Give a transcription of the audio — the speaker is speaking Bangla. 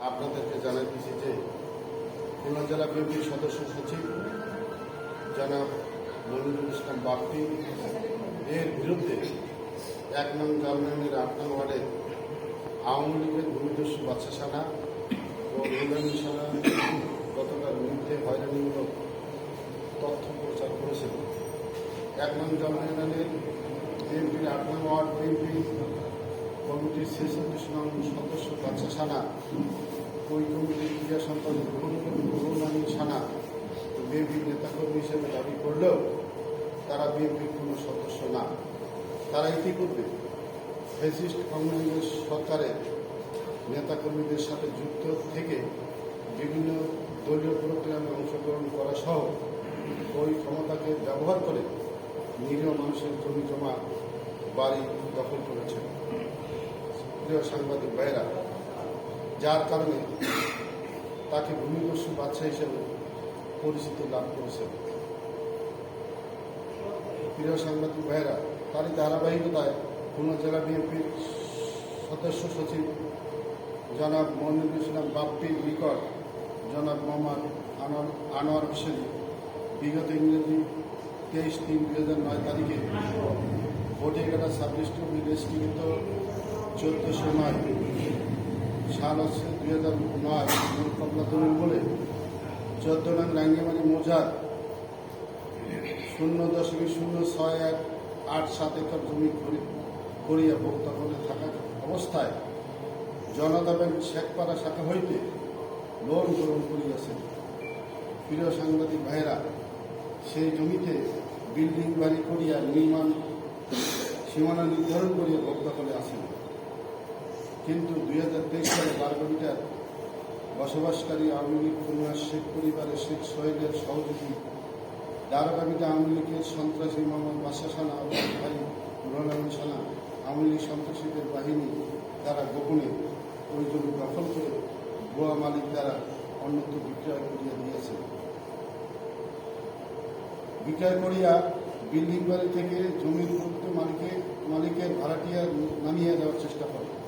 আপনাদেরকে জানাইতেছি যে খুলনা জেলা বিএনপির সদস্য সচিব জনাব মনিরুল ইসলাম বাপ্পি এর বিরুদ্ধে এক নং জার্মানির আট নং ওয়ার্ডে আওয়ামী লীগের ভূমিদস্যু বাচ্চা সানা ও ইন্দ্রাণী সানা গতকাল মিথ্যে হয়রানিমূলক তথ্য প্রচার করেছিল এক নং জার্মানির বিএনপির আট নং ওয়ার্ড বিএনপি কমিটির ছেচল্লিশ নং সদস্য বাচ্চা সানা ওই কমিটির ক্রিয়া সম্পাদক রুহুমানি সানা বিএনপির নেতাকর্মী হিসেবে দাবি করলেও তারা বিএনপির কোনো সদস্য না। তারা ইতিপূর্বে ফেসিস্ট কংগ্রেস সরকারের নেতাকর্মীদের সাথে যুক্ত থেকে বিভিন্ন দলীয় প্রোগ্রামে অংশগ্রহণ করা সহ ওই ক্ষমতাকে ব্যবহার করে নিরীহ মানুষের জমি জমা বাড়ি দখল করেছে প্রিয় সাংবাদিক ভাইরা যার কারণে তাকে ভূমিদস্যু বাচ্চা হিসেবে পরিচিতি লাভ করেছে প্রিয় সাংবাদিক ভাইরা তারই ধারাবাহিকতায় খুলনা জেলা বিএনপির সদস্য সচিব জনাব মনিরুল ইসলাম বাপ্পির নিকট জনাব মোহাম্মদ আনোয়ার হোসেন, বিগত ইংরেজি তেইশ তিন দুই হাজার নয় তারিখে ভোটেগাড়া সাব ডিস্ট্রিক্ট ডিস্ট্রিক্ট চোদ্দশো নয় সাল হচ্ছে দুই হাজার নয় কমলা দলিল বলে চোদ্দ নং রাঙ্গিমারি মৌজার শূন্য দশমিক শূন্য ছয় এক আট সাত একর জমি করি- করিয়া ভোক্তাপনে থাকা অবস্থায় জনতা ব্যাংক শেখপাড়া শাখা হইতে লোন গ্রহণ করিয়াছেন। প্রিয় সাংবাদিক ভাইরা সেই জমিতে বিল্ডিং বাড়ি করিয়া নির্মাণ সীমানা নির্ধারণ করিয়া ভোক্তাপনে আছেন। কিন্তু দুই হাজার তেইশ সালে বারগবিটার বসবাসকারী আওয়ামী লীগ খুলনার শেখ পরিবারের শেখ সোহেলের সহযোগী দ্বারকামিতে আওয়ামী লীগের সন্ত্রাসী মোহাম্মদ বাসাসানা আবুল ভাই রহমান সানা আওয়ামী লীগ সন্ত্রাসীদের বাহিনী দ্বারা গোপনে ওই জমি দখল করে গোয়া মালিক দ্বারা অন্যত্র বিক্রয় করিয়া দিয়েছে। বিক্রয় করিয়া বিল্ডিং বাড়ি থেকে জমির প্রকৃত মালিকের মালিকের ভাড়াটিয়া নামিয়ে দেওয়ার চেষ্টা করে।